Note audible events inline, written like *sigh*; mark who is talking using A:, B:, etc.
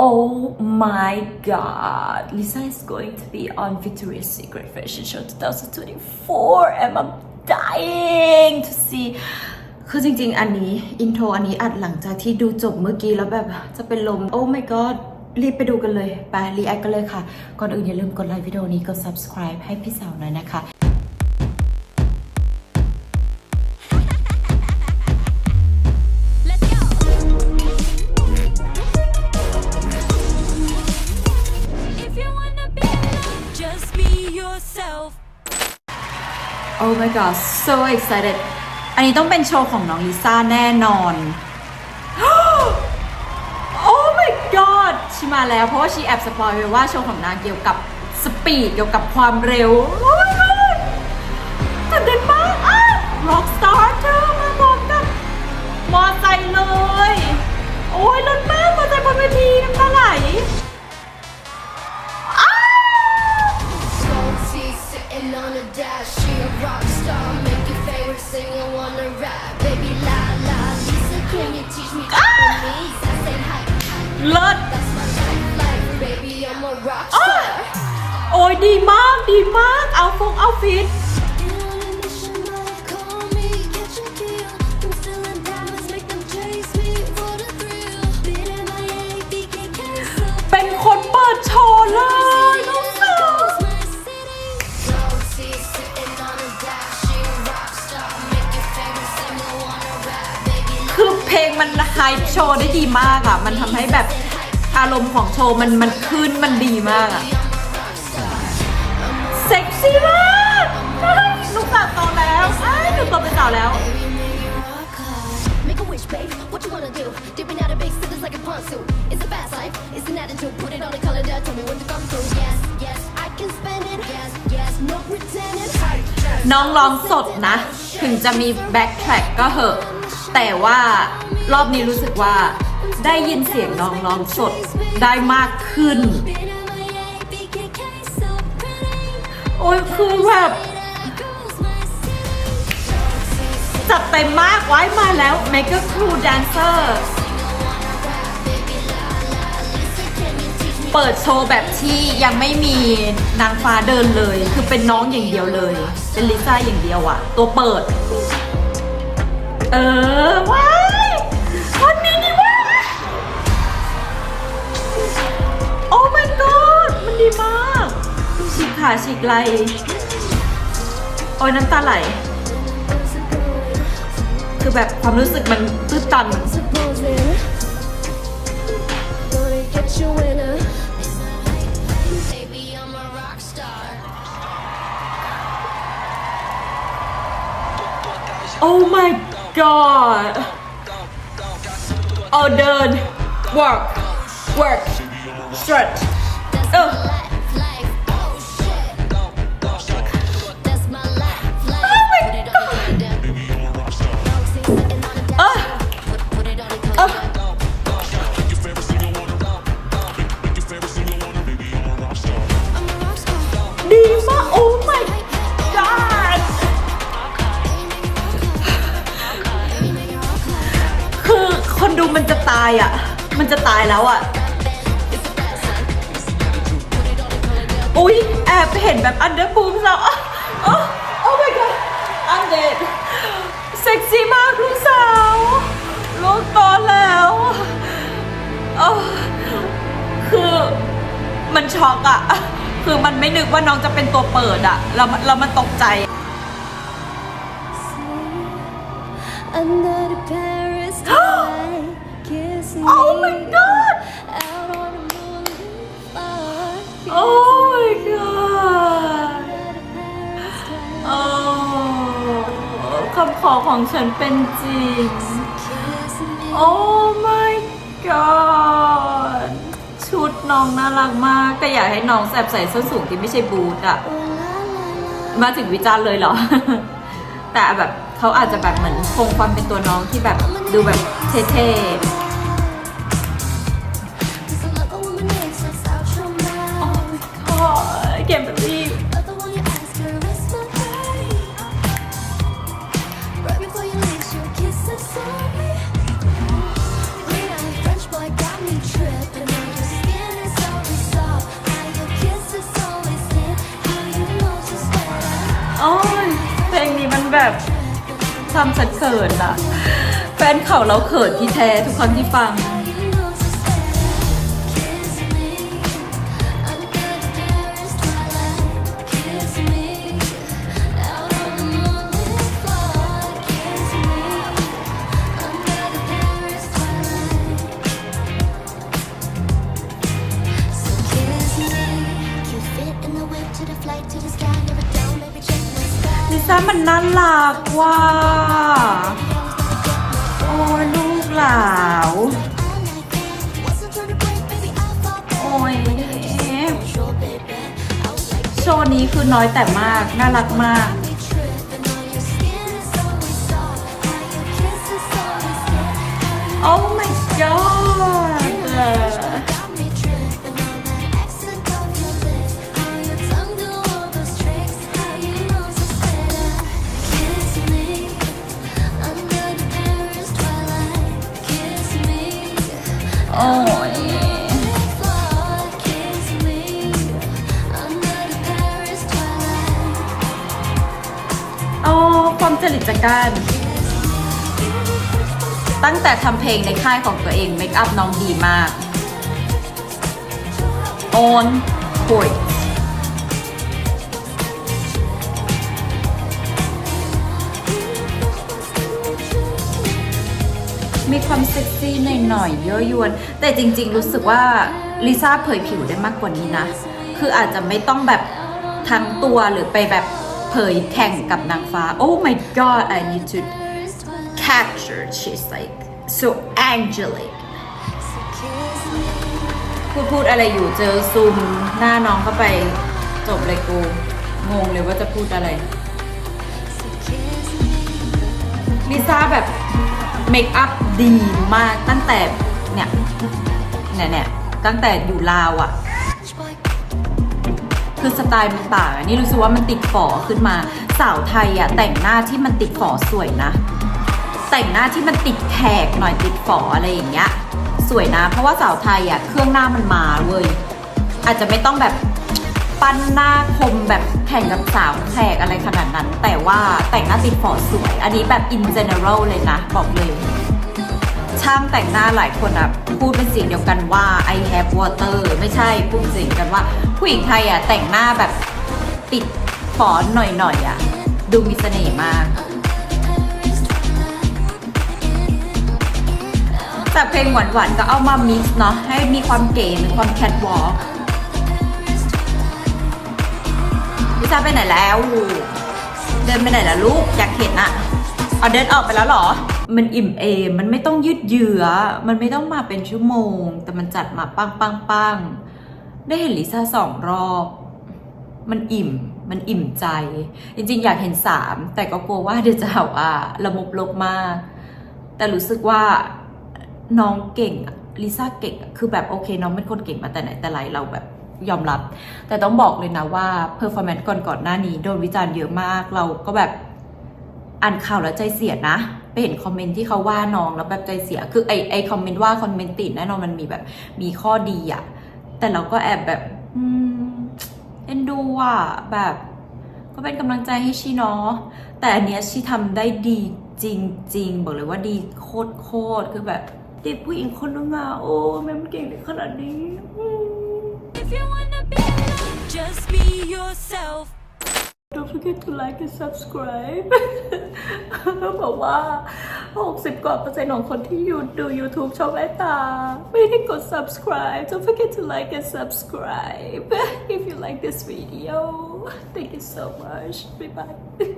A: Oh my god, Lisa is going to be on Victoria's Secret Fashion Show 2024 and I'm dying to see คือจริงๆ อันนี้ อินโทรอันนี้อัดหลังจากที่ดูจบเมื่อกี้แล้วแบบจะเป็นลม Oh my god รีบไปดูกันเลย ไปรีแอคกันเลยค่ะ ก่อนอื่นอย่าลืมกดไลค์วิดีโอนี้ กด subscribe ให้พี่สาวหน่อยนะคะ
B: 12
A: Oh my god so excited อันนี้ต้องเป็นโชว์ของน้องลิซ่าแน่นอน Oh my god ชิมาแล้วเพราะว่าชีแอบสปอยไว้ว่าโชว์ของนางเกี่ยวกับสปีดเกี่ยวกับความเร็ว Oh my god ตื่นเต้นมากาว
C: star.
A: โอ้ยดีมากดีมาก เอาฟงเอาฟิต
C: In on a mission, but call me, catch and kill. I'm stealing diamonds, make them chase me for the thrill. Beating my ABKK, so
A: เป็นคนเปิดโชว์เลย มันไฮป์โชว์ได้ดีมากอะ มันทำให้แบบอารมณ์ของโชว์มันมันขึ้นมันดีมากอะ เซ็กซี่มากเฮ้ยลูกสาวโตแล้วไอ้ยหนูโตเป็นสาวแล้ว
C: Baby, make it rock hard. Make a wish, babe. What you wanna do? Dipping out of big cities like a pontoon. It's a fast life. It's an attitude. Put it on the calendar. Tell me when to come through. Yes, yes, I can spend it. Yes, yes, no pretending.
A: น้องร้องสดนะ ถึงจะมีแบ็คแทร็กก็เหอะ แต่ว่า รอบนี้รู้สึกว่าได้ยินเสียงน้องร้องสดได้มากขึ้น โอ้ยคือแบบจัดเต็มมากไว้มาแล้ว Make a Cool Dancer เปิดโชว์แบบที่ยังไม่มีนางฟ้าเดินเลย คือเป็นน้องอย่างเดียวเลย เป็นลิซ่าอย่างเดียวอะตัวเปิด เออว้า ฉีกขาฉีกไหลโอ้ยน้ำตาไหล คือแบบความรู้สึกมันตื้นตัน
C: โอ้
A: my god เอาเดิน work work stretch ออายแล้วอะ อุ๊ย แอบเห็นแบบอันเดอร์บูมแล้วอะโอ้ Oh my god I'm dead เซ็กซี่มากลูกสาวลูกโตแล้วโอ้คือมันช็อกอะคือมันไม่นึกว่าน้องจะเป็นตัวเปิดอะแล้วมันแล้วมันตกใจ
C: Under ำ
A: ขอของฉันเป็นจริง
C: โอ้ me.
A: Oh my god ชุดน้องน่ารักมาก แต่อยากให้น้องแสบใส่ส้นสูงที่ไม่ใช่บูทอะมาถึงวิจารณ์เลยเหรอ แต่แบบเขาอาจจะแบบเหมือนคงความเป็นตัวน้องที่แบบดูแบบเท่ ซ้ำฉันเขินอะแฟนเขาเราเขินที่แท้ทุกคนที่ฟัง ลิซ่ามันน่ารักว่ะโอ้ยลูกหลาว โอ้ยโชว์นี้คือน้อยแต่มาก น่ารักมากโอ้ my god โอ้ยโอ้ความจริตจักการตั้งแต่ทำเพลงในค่ายของตัวเองเมคอัพน้องดีมาก on point มีความเซ็กซี่หน่อยๆเยอะยวน แต่จริงๆ รู้สึกว่าลิซ่าเผยผิวได้มากกว่านี้นะ คืออาจจะไม่ต้องแบบทั้งตัวหรือไปแบบเผยแข่งกับนางฟ้า Oh my god I need to capture she's like so angelic พูดพูดอะไรอยู่เจอซูมหน้าน้องเข้าไปจบเลยกูงงเลยว่าจะพูดอะไรลิซ่าแบบ เมคอัพดีมากตั้งแต่เนี่ยเนี่ยเนี่ยตั้งแต่อยู่ลาวอะ่ะ คือสไตล์มันต่างอันนี้รู้สึกว่ามันติดฝอขึ้นมา สาวไทยอะ่ะแต่งหน้าที่มันติดฝอสวยนะ แต่งหน้าที่มันติดแขกหน่อยติดฝออะไรอย่างเงี้ยสวยนะ เพราะว่าสาวไทยอะ่ะเครื่องหน้ามันมาเว้ยอาจจะไม่ต้องแบบ ปั้นหน้าคมแบบแข่งกับสาวแขกอะไรขนาดนั้น แต่ว่าแต่งหน้าติดฝอสวย อันนี้แบบ in general เลยนะ บอกเลย ช่างแต่งหน้าหลายคนอะพูดเป็นเสียงเดียวกันว่า I have water ไม่ใช่พูดเสียงกันว่า ผู้หญิงไทยอะแต่งหน้าแบบติดฝอนหน่อยๆอะดูมีเสน่ห์มากแต่เพลงหวานๆก็เอามา mix เนาะให้มีความเก๋มีความแคทวอล์ก ลิซ่าไปไหนแล้วเดินไปไหนแล่ะลูกอยากเห็นอะเอาเดินออกไปแล้วหรอ มันอิ่มเอมมันไม่ต้องยืดเยื้อ มันไม่ต้องมาเป็นชั่วโมง แต่มันจัดมาปังปังปังได้เห็นลิซ่าสองรอบ มันอิ่ม มันอิ่มใจ จริงๆ อยากเห็นสามแต่ก็กลัวว่าเดี๋ยวจะหาว่าละมุบลบมาก แต่รู้สึกว่าน้องเก่งลิซ่าเก่ง คือแบบโอเค น้องเป็นคนเก่งมาแต่ไหนแต่ไรเราแบบ ยอมรับ แต่ต้องบอกเลยนะว่าเพอร์ฟอร์แมนซ์ก่อนก่อนๆหน้านี้โดนวิจารณ์เยอะมาก เราก็แบบอ่านข่าวแล้วใจเสียนะไปเห็นคอมเมนต์ที่เขาว่าน้องแล้วแบบใจเสีย คือไอไอคอมเมนต์ว่าคอมเมนต์ติดแน่นอนมันมีแบบมีข้อดีอะแต่เราก็แอบแบบเอ็นดูอะแบบ ก็เป็นกำลังใจให้ชีเนาะแต่อันเนี้ยชีทำได้ดีจริง ๆ บอกเลยว่าดีโคตรโคตรคือแบบเด็กผู้หญิงคนนึงอะโอ้แม่มันเก่งได้ขนาดนี้
B: If you wanna be alone, just be yourself.
A: Don't forget to like and subscribe *laughs* บอกว่า 60 กว่าเปอร์เซ็นต์ของคนที่อยู่ดู YouTube ชอบแม่ตา ไม่ได้กด subscribe Don't forget to like and subscribe *laughs* if you like this video Thank you so much Bye bye *laughs*